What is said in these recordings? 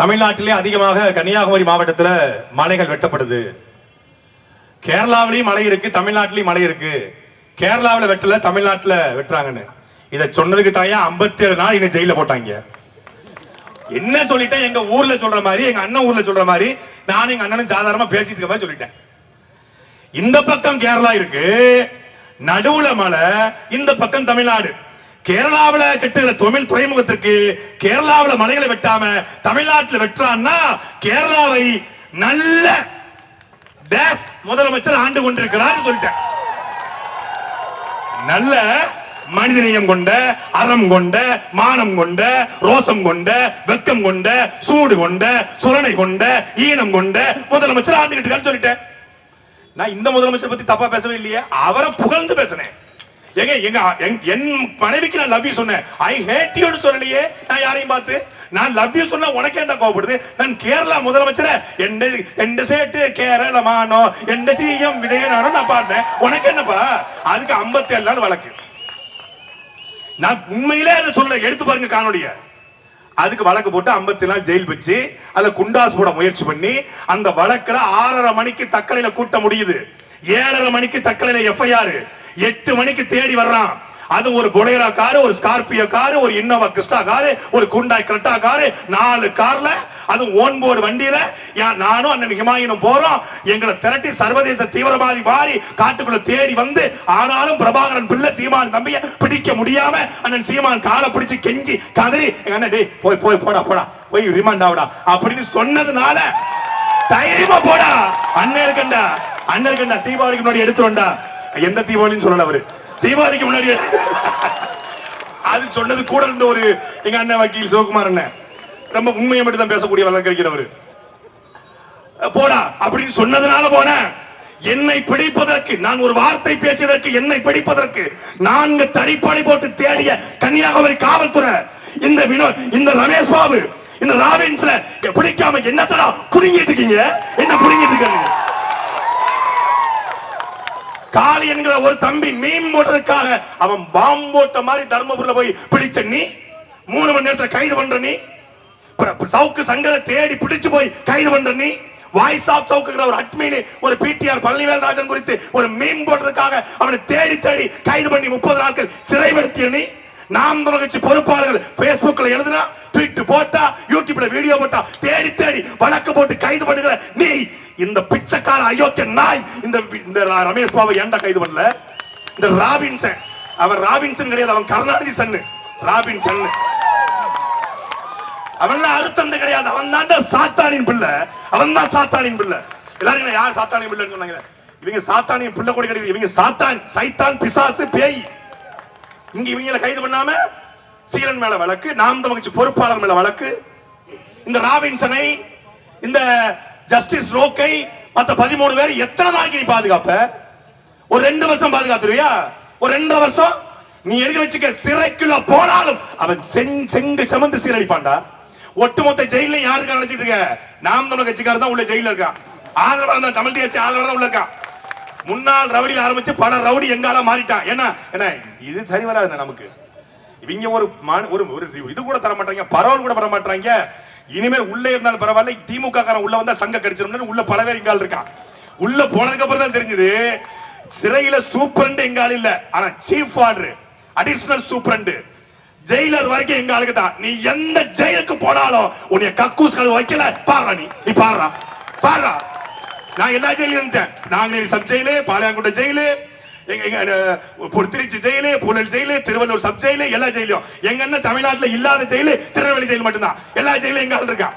தமிழ்நாட்டிலே அதிகமாக கன்னியாகுமரி மாவட்டத்தில் மலைகள் வெட்டப்படுது. கேரளாவிலையும் மலை இருக்கு தமிழ்நாட்டிலையும் மலை இருக்கு. கேரளாவில் வெட்டல தமிழ்நாட்டில் வெட்டுறாங்கன்னு. இதை சொன்னதுக்கு தாயா 57 நாள் இன்னும் ஜெயில போட்டாங்க. என்ன சொல்லிட்டேன்? எங்க ஊர்ல சொல்ற மாதிரி எங்க அண்ணன் ஊர்ல சொல்ற மாதிரி நானும் எங்க அண்ணனும் சாதாரணமா பேசிட்டு இருக்க மாதிரி சொல்லிட்டேன். இந்த பக்கம் கேரளா இருக்கு நடுவுல மலை இந்த பக்கம் தமிழ்நாடு. கேரளாவில கட்டுகிற தொழில் துறைமுகத்திற்கு கேரளாவுல மலைகளை வெட்டாம தமிழ்நாட்டுல வெட்டுறான்னா கேரளாவை நல்ல டேஸ் முதலமைச்சர் ஆண்டு கொண்டிருக்கிறார் சொல்லிட்டேன். நல்ல மனிதநேயம் கொண்ட அறம் கொண்ட மானம் கொண்ட ரோசம் கொண்ட வெக்கம் கொண்ட சூடு கொண்ட சுரணை கொண்ட ஈனம் கொண்ட முதலமைச்சர் ஆண்டுகிட்டு இருக்காருன்னு சொல்லிட்டேன். நான் இந்த முதலமைச்சர் பத்தி தப்பா பேசவே இல்லையே. அவரை புகழ்ந்து பேசினேன். எங்க எங்க என்- என் மனைவிக்கு நான் லவ் யூ சொன்னேன். ஐ ஹேட் யூன்னு சொல்லலையே நான் யாரையும் பார்த்து. நான் லவ் யூ சொன்னா உனக்கு என்ன கோவப்படுது? நான் கேரளா முதலமைச்சர்? எந்த எந்த சேட்டு கேரளமானோ எந்த சிஎம் விஜயனானோ நான் பாடினேன் உனக்கு என்னப்பா? அதுக்கு 57 நாள் வழக்கு. நான் உண்மையிலே அதை சொல்ல எடுத்து பாருங்க காணொளிய. அதுக்கு வழக்கு போட்டு 50 நாள் ஜெயில் வச்சு அதில் குண்டாஸ் போட முயற்சி பண்ணி அந்த வழக்குல ஆறரை மணிக்கு தக்கலையில கூட்ட முடியுது. ஏழரை மணிக்கு தக்கலையில எஃப்ஐஆர் எட்டு மணிக்கு தேடி வர்றான். அது ஒரு புலேரா காரு ஒரு ஸ்கார்பியோ காரு ஒரு இன்னோவா கிறிஸ்டா காரு ஒரு குண்டாய் கிரெட்டா காரு நாலு கார்ல அது ஓன் போர்டு வண்டியில நானும் அண்ணன் ஹிமாயினும் போறோம். எங்களை திரட்டி சர்வதேச தீவிரவாதி மாறி காட்டுக்குள்ள தேடி வந்து ஆனாலும் பிரபாகரன் பிள்ளை சீமான் தம்பிய பிடிக்க முடியாம அண்ணன் சீமான் காலை பிடிச்சு கெஞ்சி கதறி எங்க அண்ணன் டேய் போய் போய் போடா போடா போய் ரிமாண்ட் ஆகுடா அப்படின்னு சொன்னதுனால தைரியமா போடா. அண்ணன் இருக்கண்டா அண்ணன் இருக்கண்டா தீபாவளிக்கு முன்னாடி எடுத்துருண்டா எந்த தீபாவளின்னு சொல்லல அவரு. தீபாவளிக்கு முன்னாடி அது சொன்னது கூட இருந்த ஒரு எங்க அண்ணன் வக்கீல் சிவகுமார் அண்ணன். ரொம்ப உண்மையை மட்டும் தான் பேசக்கூடிய வழக்கறிஞர் போடா அப்படின்னு சொன்னதுனால போன என்னை பிடிப்பதற்கு நான் ஒரு வார்த்தை பேசியதற்கு என்னை பிடிப்பதற்கு நான்கு தனிப்படை போட்டு தேடிய கன்னியாகுமரி காவல்துறை இந்த வினோ இந்த ரமேஷ் பாபு இந்த ராபின்ஸ்ல பிடிக்காம என்னத்தடா புடுங்கிட்டு இருக்கீங்க? என்ன புடுங்கிட்டு இருக்காங்க காளி என்கிற ஒரு தம்பி மீன் போட்டதுக்காக அவன் பாம்பு போட்ட மாதிரி தர்மபுரியில் போய் பிடிச்ச நீ மூணு மணி நேரத்தில் கைது பண்ற நீ சவுக்கு சங்கரை தேடி பிடிச்சு போய் கைது பண்ற நீ வாய்ஸ் ஆஃப் சவுக்குங்கிற ஒரு அட்மீன் ஒரு பிடிஆர் பழனிவேல் ராஜன் குறித்து ஒரு மீன் போடுறதுக்காக அவனை தேடி தேடி கைது பண்ணி முப்பது நாட்கள் சிறைப்படுத்திய நீ நாம் தமிழ் பொறுப்பாளர்கள் பேஸ்புக்ல எழுதுனா ட்வீட் போட்டா யூடியூப்ல வீடியோ போட்டா தேடி தேடி வழக்கு போட்டு கைது பண்ணுகிற நீ இந்த பிச்சைக்கார அயோக்கிய நாய் இந்த இந்த ரமேஷ் பாபு ஏன்டா கைது பண்ணல? இந்த ராபின்சன். அவன் ராபின்சன் கிடையாது அவன் கருணாநிதி சன்னு. ராபின்சன் அவன்லாம் அறுத்தந்த கிடையாது. அவன் தான்டா சாத்தானின் பிள்ளை. அவன் தான் சாத்தானின் பிள்ளை. எல்லாரும் என்ன யார் சாத்தானின் பிள்ளைன்னு சொன்னாங்க? இவங்க சாத்தானின் பிள்ளை கூட கிடையாது. இவங்க சாத்தான் சைத்தான் பிசாசு பேய். இங்க இவங்களை கைது பண்ணாம சீலன் மேல வழக்கு நாம் தமிழ்ச்சி பொறுப்பாளர் மேல வழக்கு. இந்த ராபின்சனை இந்த ஜஸ்டிஸ் ரோக்கை மத்த பதிமூணு பேர் எத்தனை நாளைக்கு நீ பாதுகாப்ப? ஒரு ரெண்டு வருஷம் பாதுகாத்துருவியா? ஒரு ரெண்டரை வருஷம்? நீ எழுதி வச்சுக்க சிறைக்குள்ள போனாலும் அவன் செங்கு செமந்து சீரழிப்பான்டா. ஒட்டுமொத்த ஜெயில யாருக்கு நினைச்சிட்டு இருக்க? நாம் தமிழ் கட்சிக்காரர் தான் உள்ள ஜெயில இருக்கான். ஆதரவாளர் தான் தமிழ் தேசிய ஆதரவாளர் தான் உள்ள இருக்கான். முன்னாள் ரவுடியில் ஆரம்பிச்சு பல ரவுடி எங்கால மாறிட்டான். என்ன? என்ன? இது சரி வராது நமக்கு. இவங்க ஒரு ஒரு ஒரு இது கூட தர மாட்டாங்க பரவல் கூட தர மாட்டாங்க இனிமேல் உள்ள இருந்தாலும் பரவாயில்ல. திமுக காரன் உள்ள வந்தா சங்க கடிச்சிடும் உள்ள பல பேர் எங்கால் இருக்கான் உள்ள போனதுக்கு அப்புறம் தான் தெரிஞ்சது சிறையில சூப்பரண்ட் எங்கால் இல்ல. ஆனா chief order additional superintendent. Jailer வரைக்கும் எங்க ஆளுக்கு தான். நீ எந்த ஜெயிலுக்கு போனாலும் உன்னைய கக்கூஸ் கழுவு வைக்கல. பாடுறா நீ. நீ பாடுறா பாடுறா நான் எல்லா ஜெயிலும் இருந்தேன் Nanguneri sub jail Palayamkottai jail எங்க எங்க Trichy jail Puzhal jail Tiruvallur sub jail எல்லா ஜெயிலும். எங்க அண்ணன் தமிழ்நாட்டுல இல்லாத ஜெயிலு திருநெல்வேலி ஜெயில் மட்டும்தான். எல்லா ஜெயிலும் எங்க ஆள் இருக்கான்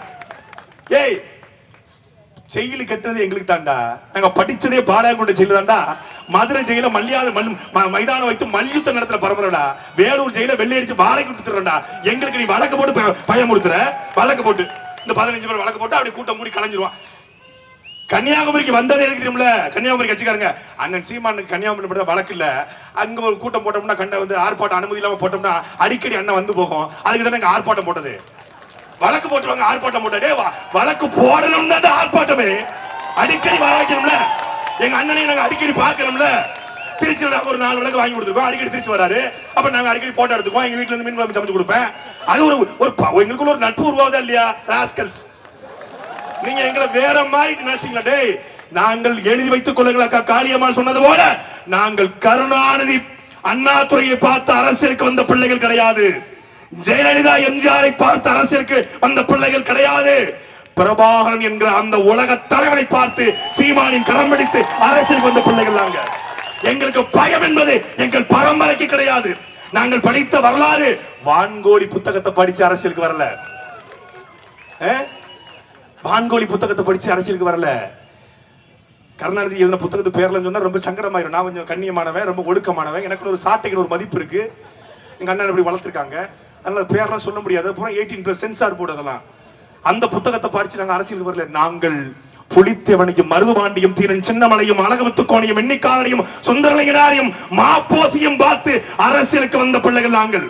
ஏய் ஜெயிலு கட்டுறது எங்களுக்கு தான்டா. நாங்க படிச்சதே பாளையங்கோட்டை ஜெயிலு தாண்டா மதுரை ஜெயில மல்லியாத மல் ம- மைதானம் வைத்து மல்யுத்தம் நடத்துற பரம்பரைடா. வேலூர் ஜெயில வெள்ளை அடிச்சு வாழை கொடுத்துறா எங்களுக்கு நீ வழக்கு போட்டு ப- பயமுறுத்துற வழக்கு போட்டு. இந்த பதினஞ்சு பேர் வழக்கு போட்டு அப்படி கூட்டம் மூடி கலைஞ்சிருவான். கன்னியாகுமரிக்கு வந்ததே எதுக்கு தெரியுமில்ல? கன்னியாகுமரி கட்சிக்காரங்க. அண்ணன் சீமானுக்கு கன்னியாகுமரி மட்டும் வழக்கு இல்ல. அங்க ஒரு கூட்டம் போட்டோம்னா கண்ட வந்து ஆர்ப்பாட்டம் அனுமதி இல்லாம போட்டோம்னா அடிக்கடி அண்ணன் வந்து போகும். அதுக்கு தானே ஆர்ப்பாட்டம் போட்டது? வழக்கு போட்டுருவாங்க ஆர்ப்பாட்டம் போட்டே வழக்கு போடணும் தான் ஆர்ப்பாட்டமே. அடிக்கடி வர வைக்கணும்ல எங்க அண்ணனை நாங்க அடிக்கடி பார்க்கணும்ல. திருச்சியில் நாங்கள் ஒரு நாலு விளக்கு வாங்கி கொடுத்துருக்கோம். அடிக்கடி திருச்சி வராரு. அப்ப நாங்க அடிக்கடி போட்டோ எடுத்துக்குவோம். எங்க வீட்டுல இருந்து மீன் குழம்பு சமைச்சு கொடுப்பேன். அது ஒரு ஒரு எங்களுக்குள்ள ஒரு நட்பு உருவாகுதா இல்லையா? ராஸ்கல்ஸ். நீங்க எங்களை வேற மாதிரி நினைச்சீங்களா? டேய் நாங்கள் எழுதி வைத்துக் கொள்ளுங்கள் அக்கா காளியம்மாள் சொன்னது போல. நாங்கள் கருணாநிதி அண்ணாதுரையை பார்த்து அரசியலுக்கு வந்த பிள்ளைகள் கிடையாது. ஜெயலலிதா எம்ஜிஆரை பார்த்து அரசியலுக்கு வந்த பிள்ளைகள் கிடையாது. பிரபாகரன் என்கிற அந்த உலக தலைவனை பார்த்து சீமானின் கரம் பிடித்து அரசியலுக்கு வந்த பிள்ளைகள் நாங்க எங்களுக்கு பயம் என்பது எங்கள் பரம்பரைக்கு கிடையாது. நாங்கள் படித்த வரலாறு வான்கோழி புத்தகத்தை படிச்சு அரசியலுக்கு வரல. அஹ்? வான்கோழி புத்தகத்தை படித்து அரசியலுக்கு வரல. கருணாநிதி எழுதின புத்தகத்து பேர்ல சொன்னால் ரொம்ப சங்கடமாயிரும். நான் கொஞ்சம் கண்ணியமானவன் ரொம்ப ஒழுக்கமானவன். எனக்கு ஒரு சாட்டைக்கு ஒரு மதிப்பு இருக்குது எங்கள் அண்ணன் இப்படி வளர்த்துருக்காங்க. அதனால் பேர்லாம் சொல்ல முடியாது. அப்புறம் எயிட்டீன் ப்ளஸ் சென்சார் போர்டு அதெல்லாம். அந்த புத்தகத்தை படித்து நாங்கள் அரசியலுக்கு வரல. நாங்கள் புலித்தேவனையும் மருதுபாண்டியும் தீரன் சின்னமலையும் அழகமுத்துக்கோணையும் எண்ணிக்காரனையும் சுந்தரலையனாரையும் மாப்போசியும் பார்த்து அரசியலுக்கு வந்த பிள்ளைகள் நாங்கள்.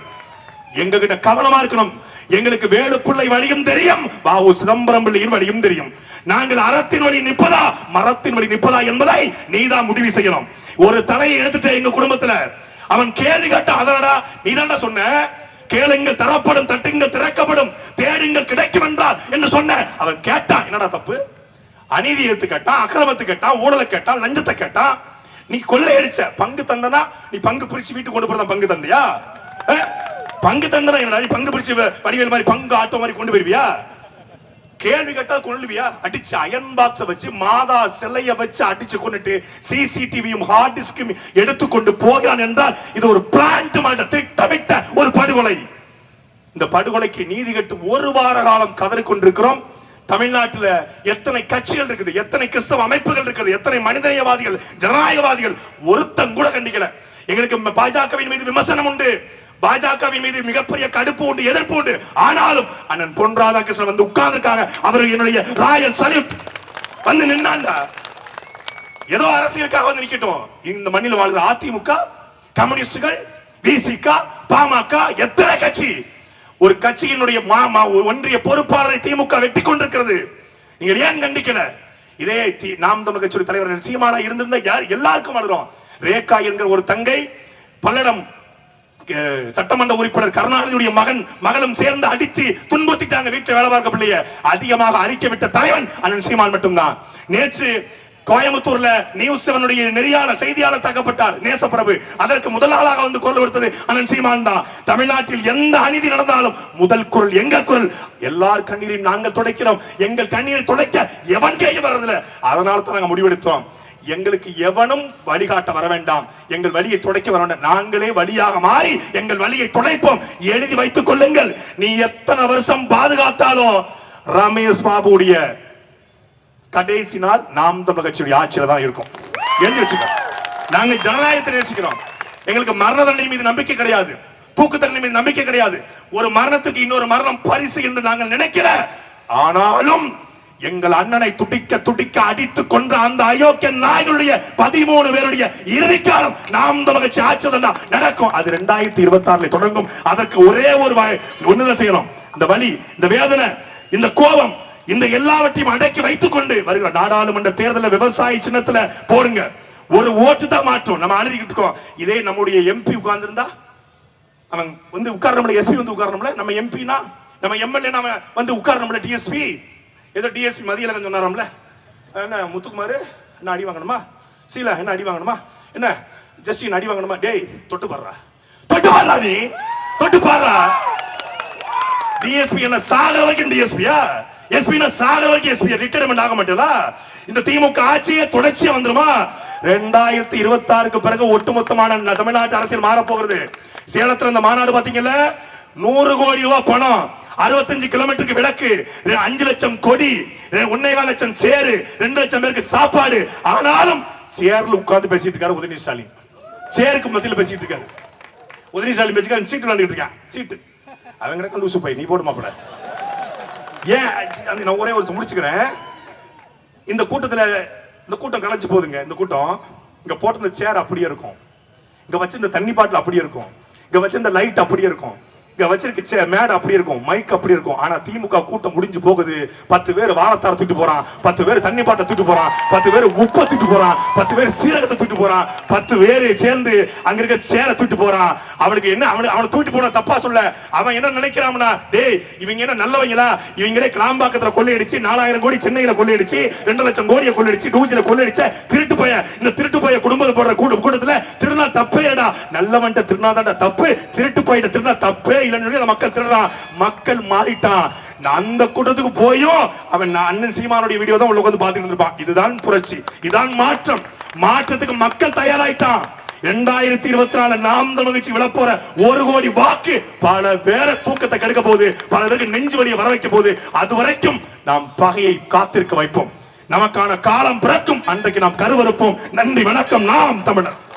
எங்ககிட்ட கவனமா இருக்கணும். எங்களுக்கு வேலுப்பிள்ளை வழியும் தெரியும் பாவு சிதம்பரம் பிள்ளையின் வழியும் தெரியும். நாங்கள் அறத்தின் வழி நிற்பதா மரத்தின் வழி நிற்பதா என்பதை நீதான் முடிவு செய்யணும். ஒரு தலையை எடுத்துட்டு எங்க குடும்பத்துல. அவன் கேள்வி கேட்ட அதனடா நீதான்டா சொன்ன? கேளுங்கள் தரப்படும் தட்டுங்கள் திறக்கப்படும் தேடுங்கள் கிடைக்கும் என்றால் என்று சொன்ன. அவன் கேட்டான் என்னடா தப்பு? அநீதி எடுத்து கேட்டான் அக்கிரமத்து கேட்டான் ஊழலை கேட்டான் லஞ்சத்தை கேட்டான் நீ கொள்ளை அடிச்ச பங்கு தந்தனா நீ பங்கு பிரிச்சு வீட்டுக்கு கொண்டு போறதா பங்கு தந்தியா? பங்கு தந்தனா என்னடா நீ பங்கு பிரிச்சு வடிவேல் மாதிரி பங்கு ஆட்டோ மாதிரி கொண்டு போயிருவியா? கேள்வி கேட்டா கொள்ளுவியா? அடிச்சு அயன் பாக்ஸ வச்சு மாதா சிலைய வச்சு அடிச்சு கொண்டுட்டு சிசிடிவியும் ஹார்ட் டிஸ்கும் எடுத்துக்கொண்டு போகிறான் என்றால் இது ஒரு பிளான்ட் மாட்ட திட்டமிட்ட ஒரு படுகொலை. இந்த படுகொலைக்கு நீதி கட்டு ஒரு வார காலம் கதறி கொண்டிருக்கிறோம். தமிழ்நாட்டில் எத்தனை கட்சிகள் இருக்குது எத்தனை கிறிஸ்தவ அமைப்புகள் இருக்குது எத்தனை மனிதநேயவாதிகள் ஜனநாயகவாதிகள் ஒருத்தன் கூட கண்டிக்கல. எங்களுக்கு பாஜகவின் மீது விமர்சனம் உண்டு. பாஜகவின் மீது மிகப்பெரிய கடுப்பு உண்டு எதிர்ப்பு உண்டு. ஆனாலும் அண்ணன் பொன் ராதாகிருஷ்ணன் வந்து உட்கார்ந்துருக்காங்க. அவர் என்னுடைய ராயல் சல்யூட். வந்து நின்னாண்டா? ஏதோ அரசியலுக்காக வந்து நிக்கட்டும். இந்த மண்ணில் வாழ்கிற அதிமுக கம்யூனிஸ்டுகள் பிசிக பாமக எத்தனை கட்சி? ஒரு கட்சியினுடைய மா- ஒரு ஒன்றிய பொறுப்பாளரை திமுக வெட்டி கொண்டிருக்கிறது. நீங்க ஏன் கண்டிக்கல? இதே தி- நாம் தமிழ் கட்சியுடைய தலைவர் சீமானா இருந்திருந்தா யார் எல்லாருக்கும் அழுகிறோம். ரேகா என்கிற ஒரு தங்கை பல்லடம் சட்டமன்ற உறுப்பினர் கருணாநிதியுடைய மகன் மகளும் சேர்ந்து அடித்து துன்புறுத்திட்டாங்க வீட்டில் வேலை பார்க்க பிள்ளைய. அதிகமாக அறிக்கை விட்ட தலைவன் அண்ணன் சீமான் மட்டும்தான். நேற்று கோயம்புத்தூர்ல நியூஸ் செவனுடைய நெறியாளர் செய்தியாளர் தாக்கப்பட்டார் நேசப்பிரபு. அதற்கு முதல் ஆளாக வந்து குரல் கொடுத்தது அண்ணன் சீமான் தான். தமிழ்நாட்டில் எந்த அநீதி நடந்தாலும் முதல் குரல் எங்க குரல்? எல்லார் கண்ணீரையும் நாங்கள் துடைக்கிறோம். எங்கள் கண்ணீரை துடைக்க எவன் கையும் வர்றதில்ல? அதனால தான் நாங்கள் முடிவெடுத்தோம். எங்களுக்கு எவனும் வழிகாட்ட வர வேண்டாம் எங்கள் வழியை துடைக்க வர வேண்டாம் நாங்களே வழியாக மாறி எங்கள் வழியை துடைப்போம். எழுதி வைத்துக் கொள்ளுங்கள். நீ எத்தனை வருஷம் பாதுகாத்தாலும் ரமேஷ் பாபுடைய கடைசி நாள் நாம் தமிழ் கட்சியுடைய தான் இருக்கும். எழுதி வச்சுக்க நாங்க ஜனநாயகத்தை நேசிக்கிறோம். எங்களுக்கு மரண தண்டனை மீது நம்பிக்கை கிடையாது. தூக்கு தண்டனை மீது நம்பிக்கை கிடையாது. ஒரு மரணத்துக்கு இன்னொரு மரணம் பரிசு என்று நாங்கள் நினைக்கிற ஆனாலும் எங்கள் அண்ணனை துடிக்க துடிக்க அடித்து கொன்ற அந்த அயோக்கிய நாய்களுடைய பதிமூணு பேருடைய இறுதி காலம் நாம் தமிழ் கட்சி நடக்கும். அது ரெண்டாயிரத்தி இருபத்தி ஆறுல தொடங்கும். அதற்கு ஒரே ஒரு ஒண்ணுதான் செய்யணும். இந்த வலி இந்த வேதனை இந்த கோபம் இந்த எல்லாவற்றையும் அடக்கி வைத்துக் கொண்டு வருகிற நாடாளுமன்ற தேர்தலில் விவசாய சின்னத்துல போடுங்க. ஒரு ஓட்டு தான் மாற்றம். நம்ம அழுதிக்கிட்டு இருக்கோம். இதே நம்முடைய எம்பி உட்கார்ந்துருந்தா அவன் வந்து உட்காரணும்ல எஸ்பி வந்து உட்காரணும்ல? நம்ம எம்பினா நம்ம எம்எல்ஏ நாம வந்து உட்காரணும்ல டிஎஸ்பி ஏதோ டிஎஸ்பி மதியில சொன்னாராம்ல. என்ன முத்துக்குமார் என்ன அடி வாங்கணுமா? சீலா என்ன அடி வாங்கணுமா? என்ன ஜஸ்டின் அடி வாங்கணுமா? டேய் தொட்டு பாடுறா தொட்டு பாடுறா நீ. தொட்டு பாடுறா டிஎஸ்பி என்ன சாகர வரைக்கும் டிஎஸ்பியா எஸ்பி சாகர வரைக்கும் எஸ்பி ரிட்டையர்மெண்ட் ஆக மாட்டேலா? இந்த திமுக ஆட்சியே தொடர்ச்சியா வந்துருமா? ரெண்டாயிரத்தி இருபத்தி ஆறுக்கு பிறகு ஒட்டுமொத்தமான தமிழ்நாட்டு அரசியல் மாறப்போகிறது. போகிறது இந்த மாநாடு பாத்தீங்கல்ல? நூறு கோடி ரூபாய் பணம். அறுபத்தஞ்சு கிலோமீட்டருக்கு விளக்கு அஞ்சு லட்சம் கொடி ரெ- ஒன்னேகால் லட்சம் சேரு ரெண்டு லட்சம் பேருக்கு சாப்பாடு. ஆனாலும் சேர்ல உட்கார்ந்து பேசிட்டு இருக்காரு உதயநிதி ஸ்டாலின். சேருக்கு மத்தியில் பேசிட்டு இருக்காரு. உதயநிதி ஸ்டாலின் பேசிக்க சீட்டு விளாண்டுட்டு இருக்கான். சீட்டு. அவன் கிடக்க லூசு பை. நீ போடு போட ஏன் நான் ஒரே ஒரு முடிச்சுக்கிறேன். இந்த கூட்டத்தில் இந்த கூட்டம் கலைஞ்சு போகுதுங்க இந்த கூட்டம் இங்கே போட்டிருந்த சேர் அப்படியே இருக்கும். இங்கே வச்சிருந்த தண்ணி பாட்டில் அப்படியே இருக்கும். இங்கே வச்சிருந்த லைட் அப்படியே இருக்கும். வச்சிருக்க. சே- மேடை அப்படி இருக்கும். மைக் அப்படி இருக்கும். ஆனா திமுக கூட்டம் முடிஞ்சு போகுது. பத்து பேர் வாழத்தார தூக்கிட்டு போறான். பத்து பேர் தண்ணி பாட்டை தூக்கிட்டு போறான். பத்து பேர் உப்பை தூக்கிட்டு போறான். பத்து பேர் சீரகத்தை தூக்கிட்டு போறான். பத்து பேர் சேர்ந்து அங்க இருக்க சேரை தூக்கிட்டு போறான். அவனுக்கு என்ன அவனுக்கு அவனை தூக்கிட்டு போன தப்பா சொல்ல. அவன் என்ன நினைக்கிறான்னா டேய் இவங்க என்ன நல்லவங்களா? இவங்களே கிளாம்பாக்கத்துல கொள்ளையடிச்சு நாலாயிரம் கோடி சென்னையில கொள்ளையடிச்சு ரெண்டு லட்சம் கோடியை கொள்ளையடிச்சு டூஜில கொள்ளையடிச்ச திருட்டு போய இந்த திருட்டு போய குடும்பத்தை போடுற கூட்டம் கூட்டத்துல திருநா தப்பேடா நல்லவன்ட்ட திருநாதாண்டா தப்பு. திருட்டு போயிட்ட திருநா தப்பே இல்லைன்னு சொல்லி அந்த மக்கள் திருடுறான் மக்கள் மாறிட்டான். அந்த கூட்டத்துக்கு போயும் அவன் அண்ணன் சீமானுடைய வீடியோ தான் உள்ள உட்காந்து பார்த்துட்டு இருப்பான் இதுதான் புரட்சி. இதுதான் மாற்றம். மாற்றத்துக்கு மக்கள் தயாராயிட்டான். இரண்டாயிரத்தி இருபத்தி நாலு நாம் தமிழ் கட்சி விழப்போற ஒரு கோடி வாக்கு பல பேர தூக்கத்தை கெடுக்க போகுது. பல பேருக்கு நெஞ்சு வழியை வர வைக்க போகுது. அது வரைக்கும் நாம் பகையை காத்திருக்க வைப்போம். நமக்கான காலம் பிறக்கும். அன்றைக்கு நாம் கருவறுப்போம். நன்றி வணக்கம். நாம் தமிழர்.